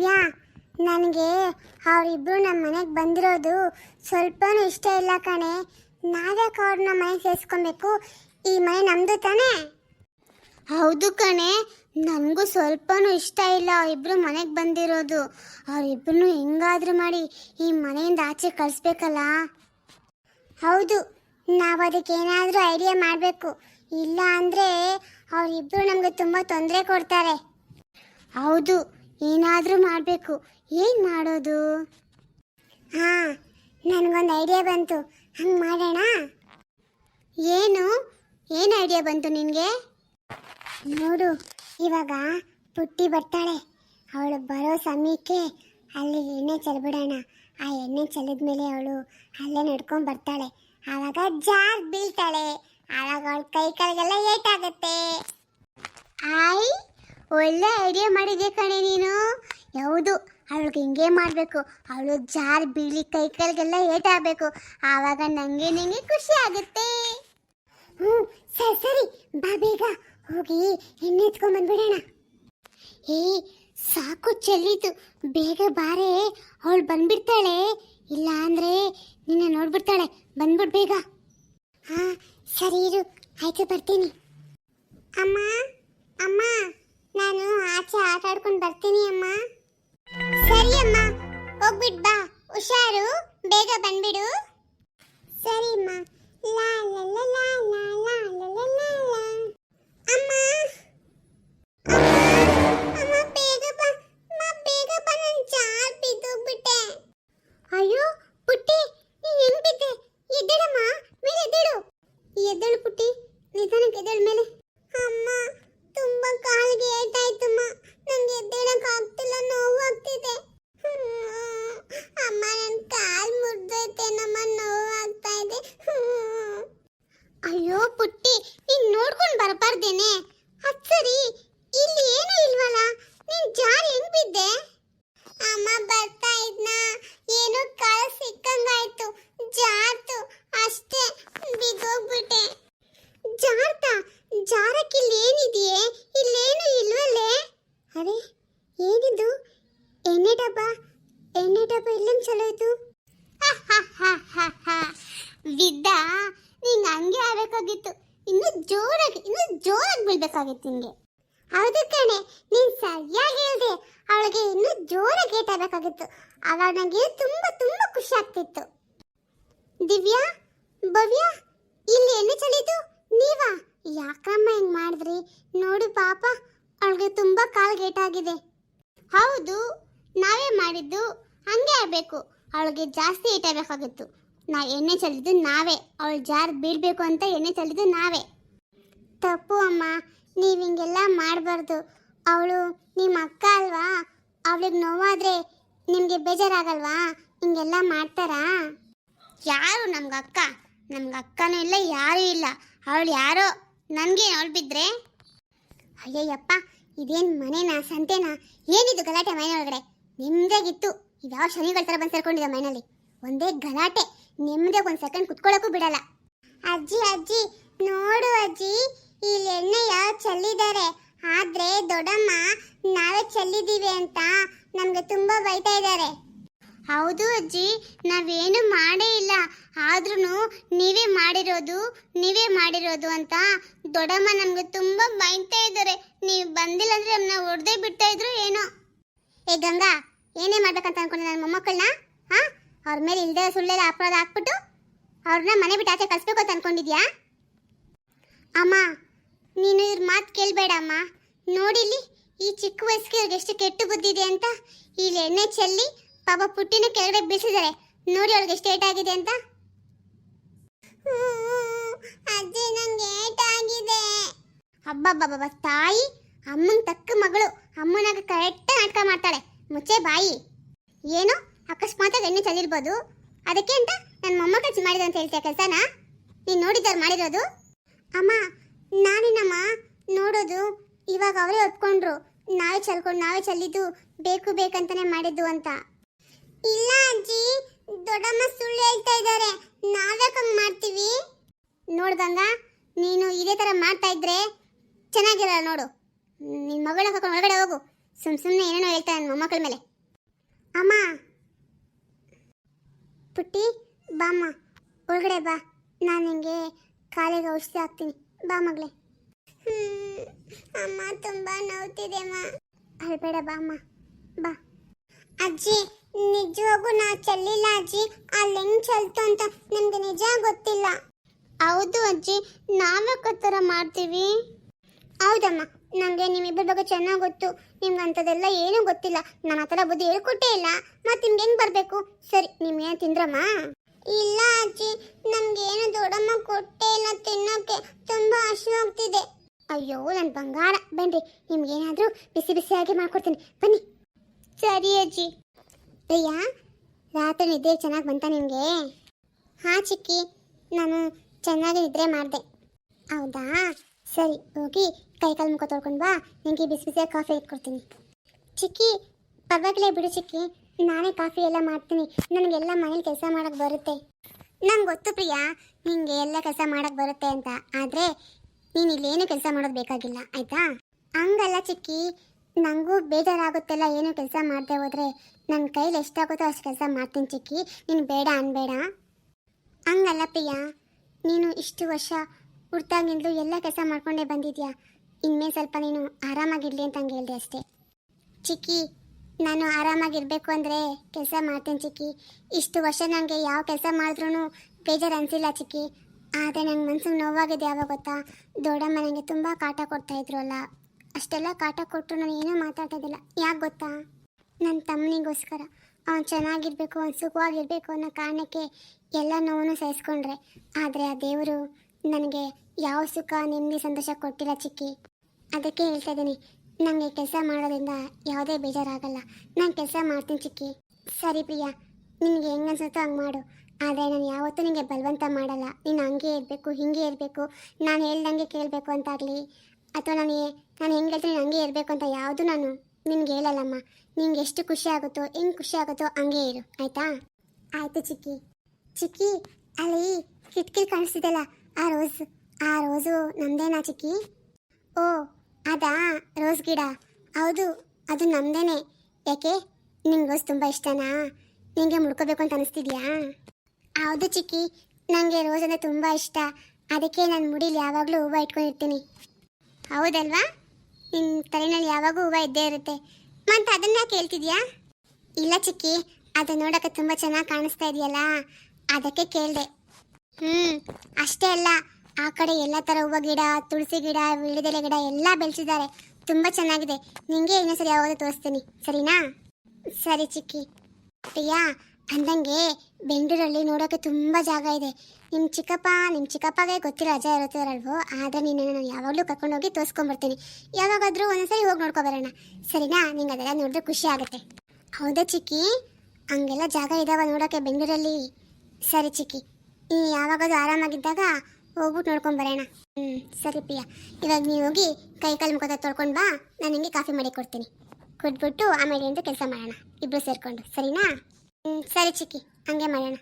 ದಿವ್ಯಾ ನನಗೆ ಅವರಿಬ್ಬರು ನಮ್ಮ ಮನೆಗೆ ಬಂದಿರೋದು ಸ್ವಲ್ಪನೂ ಇಷ್ಟ ಇಲ್ಲ ಕಣೆ. ನಾವ್ಯಾಕೆ ಅವ್ರನ್ನ ಮನೆಗೆ ಸೇರಿಸ್ಕೊಬೇಕು? ಈ ಮನೆ ನಮ್ಮದು ತಾನೇ? ಹೌದು ಕಣೆ. ನನಗೂ ಸ್ವಲ್ಪನೂ ಇಷ್ಟ ಇಲ್ಲ ಅವರಿಬ್ರು ಮನೆಗೆ ಬಂದಿರೋದು. ಅವರಿಬ್ರು ಹೆಂಗಾದ್ರೂ ಮಾಡಿ ಈ ಮನೆಯಿಂದ ಆಚೆ ಕಳಿಸ್ಬೇಕಲ್ಲ? ಹೌದು ನಾವು ಅದಕ್ಕೆ ಏನಾದರೂ ಐಡಿಯಾ ಮಾಡಬೇಕು. ಇಲ್ಲ ಅಂದರೆ ಅವರಿಬ್ಬರು ನಮಗೆ ತುಂಬ ತೊಂದರೆ ಕೊಡ್ತಾರೆ. ಹೌದು ಏನಾದರೂ ಮಾಡಬೇಕು. ಏನು ಮಾಡೋದು? ಹಾಂ ನನಗೊಂದು ಐಡಿಯಾ ಬಂತು. ಹಂಗೆ ಮಾಡೋಣ? ಏನು? ಏನು ಐಡಿಯಾ ಬಂತು ನಿನಗೆ? ನೋಡು ಇವಾಗ ಪುಟ್ಟಿ ಬರ್ತಾಳೆ. ಅವಳು ಬರೋ ಸಮಯಕ್ಕೆ ಅಲ್ಲಿ ಎಣ್ಣೆ ಚೆಲ್ಬಿಡೋಣ. ಆ ಎಣ್ಣೆ ಚೆಲ್ಲಿದ ಮೇಲೆ ಅವಳು ಅಲ್ಲೇ ನಡ್ಕೊಂಡು ಬರ್ತಾಳೆ. ಆವಾಗ ಜಾರ್ ಬೀಳ್ತಾಳೆ. ಆವಾಗ ಅವಳು ಕೈ ಒಳ್ಳೆ ಐಡಿಯಾ ಮಾಡಿದೆ ಕಣೆ ನೀನು? ಹೌದು ಅವಳಿಗೆ ಹಿಂಗೆ ಮಾಡಬೇಕು. ಅವಳು ಜಾರ್ ಬೀಳಿ ಕೈ ಕಾಲಿಗೆಲ್ಲ ಏಟಾಗಬೇಕು ಆವಾಗ ನನಗೆ ನಿಂಗೆ ಖುಷಿ ಆಗುತ್ತೆ. ಹ್ಞೂ ಸರಿ ಸರಿ. ಬಾ ಬೇಗ. ಹೋಗಿ ಎಣ್ಣೆ ಎತ್ಕೊಂಡ್ಬಂದ್ಬಿಡೋಣ ಏ ಸಾಕು ಚೆಲ್ಲಿತು ಬೇಗ ಬಾರೆ. ಅವಳು ಬಂದ್ಬಿಡ್ತಾಳೆ. ಇಲ್ಲ ಅಂದರೆ ನಿನ್ನ ನೋಡ್ಬಿಡ್ತಾಳೆ. ಬಂದ್ಬಿಡ್ ಬೇಗ. ಹಾಂ ಸರಿ ಇರು. ಆಯ್ತು ಬರ್ತೀನಿ. ಅಮ್ಮ ಅಮ್ಮ. ನಾನು ಆಚೆ ಆಟ ಆಡ್ಕೊಂಡು ಬರ್ತೀನಿ ಅಮ್ಮ ಸರಿ ಅಮ್ಮ ಹೋಗ್ಬಿಟ್ ಬಾ ಹುಷಾರು ಬೇಗ ಬಂದ್ಬಿಡು ಸರಿ ಅಮ್ಮ ಲಾ ಲಾ ಲಾ ಲಾ ಲಾ ಲಾ ಲಾ ಲಾ ಲಾ ಲಾ. ಅಮ್ಮ ಅಮ್ಮ ಬೇಗ ಬಾ ಅಮ್ಮ ಬೇಗ ಬಾ ನಾನು ಜಾರ್ ಬಿದ್ದೋಗ್ಬಿಟ್ಟೆ ಅಯ್ಯೋ ಪುಟ್ಟಿ ನೀನ್ ಹೆಂಗ್ ಬಿದ್ದೆ ಎದ್ದೇಳಮ್ಮ ಮೇಲೆ ಎದ್ದೇಳು ಎದ್ದೇಳು ಪುಟ್ಟಿ ನಿಧಾನಕ್ಕೆ ಎದ್ದೇಳು ಮೇಲೆ ಅಮ್ಮ ತುಂಬಾ ಕಾಲಿಗೆ ಏಟಾಯ್ತಮ್ಮ ನಂಗೆ ಎದ್ದೇಳಕ್ ಆಗ್ತಿಲ್ಲ ನೋವು ಆಗ್ತಿದೆ ಹ್ಮ್. ಅಮ್ಮ ನನ್ನ ಕಾಲ್ ಮುರಿದೈತೆ ನಮ್ಮ ನೋವು ಆಗ್ತಾ ಇದೆ ಹ್ಮ್. ಅಯ್ಯೋ ಪುಟ್ಟಿ ನೀನ್ ನೋಡ್ಕೊಂಡ್ ಬರಬಾರ್ದೇನೆ ಅದ್ ಸರಿ ಇಲ್ಲಿ ಏನು ಇಲ್ವಲ್ಲ ನೀನ್ ಜಾರಿ ಹೆಂಗ್ ಬಿದ್ದೆ ಅಮ್ಮ ಬರ್ತಾ ಇದ್ನ ಏನೋ ಕಾಲ ಸಿಕ್ಕಂಗಾಯ್ತು ಜಾರ್ತು ಅಷ್ಟೇ ಬಿದ್ದೋಗ್ಬಿಟ್ಟೆ ಜಾರ್ತ ಜಾರಕ್ಕಿಲ್ಲಿ ಏನಿದೆಯೇ ಇಲ್ಲೇನು ಇಲ್ವಲ್ಲೇ ಅರೆ ಏನಿದು ಎಣ್ಣೆ ಡಬ್ಬ ಎಣ್ಣೆ ಡಬ್ಬ ಇಲ್ಲಂಗ್ ಚಲೋಯ್ತು ವಿದ್ದ ನಿಂಗೆ ಹಂಗೆ ಆಗ್ಬೇಕಾಗಿತ್ತು ಇನ್ನು ಜೋರಾಗಿ ಇನ್ನು ನಿಂಗೆ. ಹೌದು ಕಣೆ, ನೀನ್ ಸರಿಯಾಗಿ ಹೇಳಿದೆ. ಅವಳಿಗೆ ಇನ್ನು ಜೋರಾಗಿ ಏಟಾಗಬೇಕಾಗಿತ್ತು ಅವಾಗ ನನಗೆ ತುಂಬಾ ತುಂಬಾ ಖುಷಿ ಆಗ್ತಿತ್ತು. ದಿವ್ಯಾ, ಭವ್ಯ, ಇಲ್ಲಿ ಎಣ್ಣೆ ಚಳಿತು ನೀವಾ? ಯಾಕಮ್ಮ ಹೆಂಗ್ ಮಾಡಿದ್ರಿ? ನೋಡು ಪಾಪ, ಅವಳಿಗೆ ತುಂಬಾ ಕಾಲ್ ಗೇಟಾಗಿದೆ ಹೌದು, ನಾವೇ ಮಾಡಿದ್ದು. ಹಂಗೆ ಆಗ್ಬೇಕು. ಅವಳಿಗೆ ಜಾಸ್ತಿ ಏಟಾಗಬೇಕಾಗಿತ್ತು ನಾ ಎಣ್ಣೆ ಚೆಲ್ಲಿದ್ದು ನಾವೇ. ಅವಳು ಜಾರ್ ಬೀಳ್ಬೇಕು ಅಂತ ಎಣ್ಣೆ ಚೆಲ್ಲಿದ್ದು ನಾವೇ. ತಪ್ಪು ಅಮ್ಮ. ನೀವು ಹಿಂಗೆಲ್ಲ ಮಾಡಬಾರ್ದು. ಅವಳು ನಿಮ್ಮ ಅಕ್ಕ ಅಲ್ವಾ? ಅವಳಿಗೆ ನೋವಾದ್ರೆ ನಿಮಗೆ ಬೇಜಾರಾಗಲ್ವಾ? ಹಿಂಗೆಲ್ಲ ಮಾಡ್ತಾರಾ? ಯಾರು ನಮ್ಗೆ ಅಕ್ಕ? ನಮ್ಗೆ ಅಕ್ಕನೂ ಇಲ್ಲ ಯಾರೂ ಇಲ್ಲ. ಅವಳು ಯಾರೋ? ನನಗೆ ಅವಳು ಬಿದ್ದರೆ ಅಯ್ಯಯ್ಯಪ್ಪ ಇದೇನು ಮನೆನಾ ಸಂತೆನಾ? ಏನಿದು ಗಲಾಟೆ ಮನೆ ಒಳಗಡೆ ನಿಮ್ದಾಗಿತ್ತು ಇದ್ಯಾವ ಶನಿಗಳ ಥರ ಬಂದು ಸೇರ್ಕೊಂಡಿದೆ ಮನೆಯಲ್ಲಿ ಒಂದೇ ಗಲಾಟೆ. ನಿಮ್ಮದೇ ಒಂದು ಸೆಕೆಂಡ್ ಕುತ್ಕೊಳ್ಳೋಕ್ಕೂ ಬಿಡಲ್ಲ. ಅಜ್ಜಿ ಅಜ್ಜಿ ನೋಡು ಅಜ್ಜಿ ಇಲ್ಲಿ ಎಣ್ಣೆ ಯಾವ ಚೆಲ್ಲಿದ್ದಾರೆ ಆದ್ರೆ ದೊಡ್ಡಮ್ಮ ನಾವೇ ಚೆಲ್ಲಿದೀವಿ ಅಂತ ನಮ್ಗೆ ತುಂಬಾ ಬೈತಾ ಇದ್ದಾರೆ ಹೌದು ಅಜ್ಜಿ ನಾವೇನು ಮಾಡೇ ಇಲ್ಲ ಆದ್ರೂ ನೀವೇ ಮಾಡಿರೋದು ನೀವೇ ಮಾಡಿರೋದು ಅಂತ ದೊಡ್ಡಮ್ಮ ನಮ್ಗೆ ತುಂಬಾ ಬೈತಾ ಇದ್ದಾರೆ. ನೀವು ಬಂದಿಲ್ಲ ಅಂದ್ರೆ ನಮ್ಮನ್ನ ಹೊಡೆದೇ ಬಿಡ್ತಾ ಇದ್ರು ಏನೋ. ಏ ಗಂಗಾ, ಏನೇ ಮಾಡ್ಬೇಕಂತ ಅನ್ಕೊಂಡೆ ನನ್ನ ಮೊಮ್ಮಕ್ಕಳನ್ನ? ಹಾ? ಅವ್ರ ಮೇಲೆ ಇಲ್ಲದೆ ಸುಳ್ಳೆಲ್ಲ ಅಪರಾಧ ಹಾಕ್ಬಿಟ್ಟು ಅವ್ರನ್ನ ಮನೆ ಬಿಟ್ಟು ಆಚೆ ಕಳಿಸ್ಬೇಕು ಅಂತ ಅನ್ಕೊಂಡಿದ್ಯಾ? ಅಮ್ಮ, ನೀನು ಇವ್ರ ಮಾತು ಕೇಳಬೇಡ ಅಮ್ಮ. ನೋಡಿಲಿ ಈ ಚಿಕ್ಕ ವಯಸ್ಸಿಗೆ ಇವ್ರಿಗೆ ಎಷ್ಟು ಕೆಟ್ಟು ಬುದ್ಧಿದೆ ಅಂತ. ಇಲ್ಲಿ ಎಣ್ಣೆ ಚೆಲ್ಲಿ ಪಾಪ ಪುಟ್ಟಿನ ಕೆಳಗಡೆ ಬೀಸಿದ್ದಾರೆ. ನೋಡಿ ಅವ್ರಿಗೆ ಎಷ್ಟು ಏಟಾಗಿದೆ ಅಂತ. ಅಜ್ಜಿ, ನಂಗೆ ಏಟಾಗಿದೆ ಹಬ್ಬಬ್ಬಬ್ಬ ತಾಯಿ, ಅಮ್ಮನ ತಕ್ಕ ಮಗಳು. ಅಮ್ಮನಾಗ ಕರೆಕ್ಟ್ ನಾಟಕ ಮಾಡ್ತಾಳೆ. ಮುಚ್ಚೆ ಬಾಯಿ. ಏನು? ಅಕಸ್ಮಾತ್ ಎಣ್ಣೆ ಚೆಲ್ಲಿರ್ಬೋದು. ಅದಕ್ಕೆ ಅಂತ ನನ್ನ ಮೊಮ್ಮಗ ಮಾಡಿದ ಅಂತ ಹೇಳ್ತೀಯ ಕೆಲಸನ? ನೀನು ನೋಡಿದ್ದಾರೆ ಮಾಡಿರೋದು? ಅಮ್ಮ, ನಾನೇನಮ್ಮ? ನೋಡೋದು. ಇವಾಗ ಅವರೇ ಒಪ್ಕೊಂಡ್ರು. ನಾವೇ ಚಲ್ಕೊಂಡು ನಾವೇ ಚಲ್ಲಿದ್ದು. ಬೇಕು ಬೇಕಂತಾನೆ ಮಾಡಿದ್ದು ಅಂತ. ಇಲ್ಲ, ಅಜ್ಜಿ. ದೊಡ್ಡಮ್ಮ ಸುಳ್ಳು ಹೇಳ್ತಾ ಇದ್ದಾರೆ. ನಾವ್ಯಾಕಂಗ್ ಮಾಡ್ತೀವಿ. ನೋಡ್ ಗಂಗಾ ನೀನು ಇದೇ ಥರ ಮಾಡ್ತಾ ಇದ್ರೆ ಚೆನ್ನಾಗಿರಲ್ಲ ನೋಡು. ನಿನ್ನ ಮಗಳನ್ನ ಕರ್ಕೊಂಡು ಒಳಗಡೆ ಹೋಗು. ಸುಮ್ ಸುಮ್ಮನೆ ಏನೇನೋ ಹೇಳ್ತಾ ನನ್ನ ಮೊಮ್ಮಕ್ಕಳ ಮೇಲೆ. ಅಮ್ಮ. ಪುಟ್ಟಿ ಬಾಮ್ಮ ಒಳಗಡೆ ಬಾ. ನಾನು ನಿಂಗೆ ಕಾಲಿಗೆ ಔಷಧಿ ಹಾಕ್ತೀನಿ. ಬಾ ಮಗಳೇ. ಅಮ್ಮ ತುಂಬ ನೋವುತ್ತಿದೆ ಅಮ್ಮ. ಅಳ್ಬೇಡ, ಬಾ ಅಮ್ಮ. ಬಾ. ಅಜ್ಜಿ, ನಿಜವಾಗೂ ನಾ ಚೆಲ್ಲಿಲ್ಲ ಅಜ್ಜಿ. ಅಲ್ಲಿ ಹೆಂಗ್ ಚಲ್ತು ಅಂತ ನಿಮ್ಗೆ ನಿಜ ಗೊತ್ತಿಲ್ಲ. ಹೌದು ಅಜ್ಜಿ ನಾವ್ಯಾಕೆ ಥರ ಮಾಡ್ತೀವಿ. ಹೌದಮ್ಮ ನನಗೆ ನಿಮ್ಮಿಬ್ಬರ ಬಗ್ಗೆ ಚೆನ್ನಾಗಿ ಗೊತ್ತು. ನಿಮ್ಗೆ ಅಂಥದ್ದೆಲ್ಲ ಏನೂ ಗೊತ್ತಿಲ್ಲ. ನಾನು ಆ ಬುದ್ಧಿ ಹೇಳ್ಕೊಟ್ಟೇ ಇಲ್ಲ. ಮತ್ತೆ ನಿಮ್ಗೆ ಹೆಂಗೆ ಬರಬೇಕು? ಸರಿ ನಿಮ್ಗೇನು ತಿಂದ್ರಮ್ಮ? ಇಲ್ಲ ಅಜ್ಜಿ ನಮ್ಗೇನು ದೊಡ್ಡಮ್ಮ ಕೊಟ್ಟೇ ಇಲ್ಲ ತಿನ್ನೋಕ್ಕೆ ತುಂಬ ಹಸಿವಾಗ್ತಿದೆ ಅಯ್ಯೋ ನನ್ನ ಬಂಗಾರ. ಬನ್ರಿ ನಿಮ್ಗೇನಾದರೂ ಬಿಸಿ ಬಿಸಿಯಾಗಿ ಮಾಡ್ಕೊಡ್ತೀನಿ. ಬನ್ನಿ. ಸರಿ ಅಜ್ಜಿ. ಪ್ರಿಯಾ, ರಾತ್ರಿ ನಿದ್ದೆ ಚೆನ್ನಾಗಿ ಬಂತ ನಿಮಗೆ? ಹಾಂ, ಚಿಕ್ಕಿ. ನಾನು ಚೆನ್ನಾಗಿ ನಿದ್ರೆ ಮಾಡಿದೆ. ಹೌದಾ? ಸರಿ, ಹೋಗಿ ಕೈ ಕಾಲು ಮುಖ ತೊಳ್ಕೊಂಡು ಬಾ. ನಿಮಗೆ ಬಿಸಿ ಬಿಸಿಯಾಗಿ ಕಾಫಿ ಇಟ್ಕೊಡ್ತೀನಿ. ಚಿಕ್ಕಿ, ಪರವಾಗಿಲ್ಲ ಬಿಡು ಚಿಕ್ಕಿ. ನಾನೇ ಕಾಫಿ ಎಲ್ಲ ಮಾಡ್ತೀನಿ. ನನಗೆಲ್ಲ ಮನೇಲಿ ಕೆಲಸ ಮಾಡೋಕೆ ಬರುತ್ತೆ. ನಂಗೆ ಗೊತ್ತು ಪ್ರಿಯಾ, ನಿಂಗೆ ಎಲ್ಲ ಕೆಲಸ ಮಾಡೋಕೆ ಬರುತ್ತೆ ಅಂತ. ಆದರೆ ನೀನು ಇಲ್ಲೇನು ಕೆಲಸ ಮಾಡೋದು ಬೇಕಾಗಿಲ್ಲ, ಆಯಿತಾ? ಹಂಗಲ್ಲ ಚಿಕ್ಕಿ. ನನಗೂ ಬೇಜಾರಾಗುತ್ತೆಲ್ಲ ಏನು ಕೆಲಸ ಮಾಡದೆ ಹೋದರೆ. ನನ್ನ ಕೈಲಿ ಎಷ್ಟಾಗುತ್ತೋ ಅಷ್ಟು ಕೆಲಸ ಮಾಡ್ತೀನಿ ಚಿಕ್ಕಿ. ನೀನು ಬೇಡ ಅನ್ಬೇಡ. ಹಂಗಲ್ಲ ಪ್ರಿಯಾ. ನೀನು ಇಷ್ಟು ವರ್ಷ ಹುಡ್ತಾಗಿಂದಲೂ ಎಲ್ಲ ಕೆಲಸ ಮಾಡ್ಕೊಂಡೇ ಬಂದಿದ್ಯಾ? ಇನ್ಮೇಲೆ ಸ್ವಲ್ಪ ನೀನು ಆರಾಮಾಗಿರ್ಲಿ ಅಂತ ಹಂಗೆ ಹೇಳಿದೆ ಅಷ್ಟೇ. ಚಿಕ್ಕಿ, ನಾನು ಆರಾಮಾಗಿರ್ಬೇಕು ಅಂದರೆ ಕೆಲಸ ಮಾಡ್ತೇನೆ ಚಿಕ್ಕಿ. ಇಷ್ಟು ವರ್ಷ ನನಗೆ ಯಾವ ಕೆಲಸ ಮಾಡಿದ್ರೂ ಬೇಜಾರು ಅನಿಸಿಲ್ಲ ಚಿಕ್ಕಿ. ಆದರೆ ನನ್ನ ಮನಸ್ಸಿಗೆ ನೋವಾಗಿದೆ ಯಾವಾಗ ಗೊತ್ತಾ? ದೊಡ್ಡಮ್ಮ ನನಗೆ ತುಂಬ ಕಾಟ ಕೊಡ್ತಾ ಇದ್ರು ಅಲ್ಲ. ಅಷ್ಟೆಲ್ಲ ಕಾಟ ಕೊಟ್ಟರು ನಾನು ಏನೂ ಮಾತಾಡೋದಿಲ್ಲ ಯಾಕೆ ಗೊತ್ತಾ? ನನ್ನ ತಮ್ಮನಿಗೋಸ್ಕರ. ಚೆನ್ನಾಗಿರ್ಬೇಕು ಸುಖವಾಗಿರ್ಬೇಕು ಅನ್ನೋ ಕಾರಣಕ್ಕೆ ಎಲ್ಲ ನೋವನ್ನು ಸಹಿಸ್ಕೊಂಡ್ರೆ. ಆದರೆ ಆ ದೇವರು ನನಗೆ ಯಾವ ಸುಖ, ನೆಮ್ಮದಿ, ಸಂತೋಷ ಕೊಟ್ಟಿಲ್ಲ ಚಿಕ್ಕಿ. ಅದಕ್ಕೆ ಹೇಳ್ತಾ ಇದ್ದೀನಿ ನನಗೆ ಕೆಲಸ ಮಾಡೋದ್ರಿಂದ ಯಾವುದೇ ಬೇಜಾರಾಗಲ್ಲ. ನಾನು ಕೆಲಸ ಮಾಡ್ತೀನಿ ಚಿಕ್ಕಿ. ಸರಿ ಪ್ರಿಯಾ, ನಿನಗೆ ಹೆಂಗೆ ಅನ್ಸುತ್ತೋ ಹಂಗೆ ಮಾಡು. ಆದರೆ ನಾನು ಯಾವತ್ತೂ ನಿನಗೆ ಬಲವಂತ ಮಾಡಲ್ಲ. ನೀನು ಹಂಗೆ ಇರಬೇಕು, ಹಿಂಗೆ ಇರಬೇಕು. ನಾನು ಹೇಳ್ದಂಗೆ ಕೇಳಬೇಕು ಅಂತಾಗಲಿ ಅಥವಾ ನಾನು ನಾನು ಹೆಂಗೆ ಹೇಳ್ತೀನಿ ಹಂಗೆ ಇರಬೇಕು ಅಂತ ಯಾವುದು ನಾನು ನಿನ್ಗೆ ಹೇಳಲ್ಲಮ್ಮ. ನಿಂಗೆ ಎಷ್ಟು ಖುಷಿ ಆಗುತ್ತೋ, ಹೆಂಗೆ ಖುಷಿ ಆಗುತ್ತೋ ಹಂಗೆ ಇರು, ಆಯ್ತಾ? ಆಯ್ತು ಚಿಕ್ಕಿ. ಚಿಕ್ಕಿ, ಅಲ್ಲಿ ಕಿಟಕಿ ಕಾಣಿಸ್ತಿದೆಲ್ಲ, ಆ ರೋಸ್, ಆ ರೋಸು ನಮ್ದೇನಾ ಚಿಕ್ಕಿ? ಓ, ಅದಾ? ರೋಸ್ ಗಿಡ. ಹೌದು, ಅದು ನಮ್ದೇನೆ. ಯಾಕೆ? ನಿಂಗೆ ರೋಸ್ ತುಂಬ ಇಷ್ಟನಾ? ನಿಂಗೆ ಮುಡ್ಕೋಬೇಕು ಅಂತ ಅನಿಸ್ತಿದ್ಯಾ? ಹೌದು ಚಿಕ್ಕಿ ನನಗೆ ರೋಸ್ ಅಂದರೆ ತುಂಬ ಇಷ್ಟ. ಅದಕ್ಕೆ ನಾನು ಮುಡಿಲಿ ಯಾವಾಗಲೂ ಹೂವು ಇಟ್ಕೊಂಡಿರ್ತೀನಿ. ಹೌದಲ್ವಾ? ನಿನ್ನ ತಲೆನಲ್ಲಿ ಯಾವಾಗೂ ಹೂವ ಇದ್ದೇ ಇರುತ್ತೆ. ಮತ್ತೆ ಅದನ್ನ ಕೇಳ್ತಿದ್ಯಾ? ಇಲ್ಲ ಚಿಕ್ಕಿ, ಅದು ನೋಡೋಕೆ ತುಂಬ ಚೆನ್ನಾಗಿ ಕಾಣಿಸ್ತಾ ಇದೆಯಲ್ಲ, ಅದಕ್ಕೆ ಕೇಳಿದೆ. ಹ್ಞೂ ಅಷ್ಟೇ ಅಲ್ಲ, ಆ ಕಡೆ ಎಲ್ಲ ಥರ ಹೂವು ಗಿಡ, ತುಳಸಿ ಗಿಡ, ವಿಳಿದೆಲೆ ಗಿಡ ಎಲ್ಲ ಬೆಳೆಸಿದ್ದಾರೆ. ತುಂಬ ಚೆನ್ನಾಗಿದೆ. ನಿಂಗೆ ಇನ್ನೊಂದ್ಸರಿ ಯಾವಾಗ ತೋರಿಸ್ತೀನಿ. ಸರಿನಾ? ಸರಿ ಚಿಕ್ಕಿ. ಪ್ರಿಯಾ, ಅಂದಂಗೆ ಬೆಂಗಳೂರಲ್ಲಿ ನೋಡೋಕೆ ತುಂಬ ಜಾಗ ಇದೆ. ನಿಮ್ಮ ಚಿಕ್ಕಪ್ಪ ನಿಮ್ಮ ಚಿಕ್ಕಪ್ಪಗೆ ಗೊತ್ತಿರೋ ರಜಾ ಇರುತ್ತಲ್ವೋ ಆದರೆ ನೀನು ನಾನು ಯಾವಾಗಲೂ ಕರ್ಕೊಂಡೋಗಿ ತೋರಿಸ್ಕೊಂಬರ್ತೀನಿ ಯಾವಾಗಾದರೂ ಒಂದ್ಸರಿ ಹೋಗಿ ನೋಡ್ಕೊಬರೋಣ ಸರಿನಾ? ನಿಂಗೆ ಅದೆಲ್ಲ ನೋಡಿದ್ರೆ ಖುಷಿ ಆಗುತ್ತೆ. ಹೌದಾ ಚಿಕ್ಕಿ? ಹಂಗೆಲ್ಲ ಜಾಗ ಇದಾವ ನೋಡೋಕ್ಕೆ ಬೆಂಗಳೂರಲ್ಲಿ. ಸರಿ ಚಿಕ್ಕಿ, ನೀ ಯಾವಾಗಾದ್ರೂ ಆರಾಮಾಗಿದ್ದಾಗ ಹೋಗ್ಬಿಟ್ಟು ನೋಡ್ಕೊಂಬರೋಣ ಹ್ಞೂ ಸರಿ ಪ್ರಿಯಾ. ಇವಾಗ ನೀವು ಹೋಗಿ ಕೈ ಕಾಲು ಮುಖ ತೊಳ್ಕೊಂಡು ಬಾ. ನಾನು ನಿಮಗೆ ಕಾಫಿ ಮಾಡಿ ಕೊಡ್ತೀನಿ. ಕೊಟ್ಬಿಟ್ಟು ಆಮೇಲೆ ಕೆಲಸ ಮಾಡೋಣ. ಇಬ್ಬರು ಸೇರಿಕೊಂಡು. ಸರಿನಾ? ಹ್ಞೂ ಸರಿ ಚಿಕ್ಕಿ. ಹಂಗೆ ಮಾಡೋಣ.